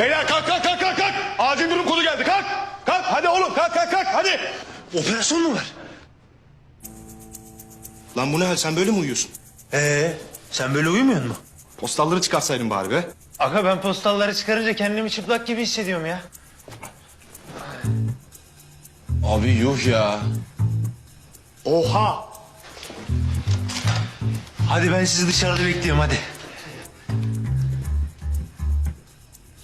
Beyler kalk kalk kalk kalk kalk. Acil durum kolu geldi kalk. Kalk hadi oğlum kalk kalk kalk hadi. Operasyon mu var? Lan bu ne hal sen böyle mi uyuyorsun? Ee, sen böyle uyumuyor musun? Postalları çıkarsaydın bari be. Aga ben postalları çıkarınca kendimi çıplak gibi hissediyorum ya. Abi yuh ya. Oha. Hadi ben sizi dışarıda bekliyorum hadi.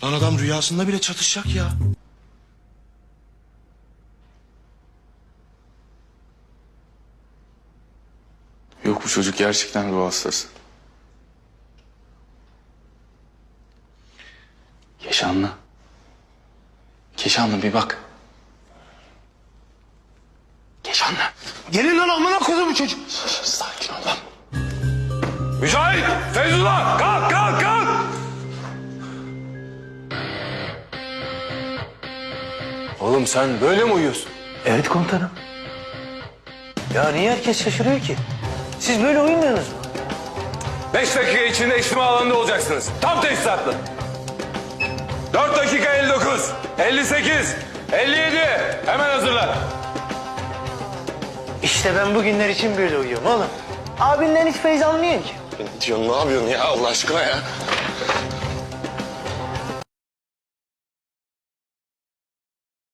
Lan adam rüyasında bile çatışacak ya. Yok bu çocuk gerçekten ruh hastası. Keşanlı. Keşanlı bir bak. Keşanlı. Gelin lan amına koyduğum çocuk. Şş, sakin ol lan. Mücahit! Feyzullah! Kalk kalk kalk! Oğlum sen böyle mi uyuyorsun? Evet komutanım. Ya niye herkes şaşırıyor ki? Siz böyle uyumuyorsunuz mu? Beş dakika içinde içtima alanında olacaksınız. Tam tesisatlı. Dört dakika 59, 58, 57. Hemen hazırlan. İşte ben bugünler için böyle uyuyorum oğlum. Abinden hiç feyz almıyor ki. Ne diyorsun ne yapıyorsun ya Allah aşkına ya?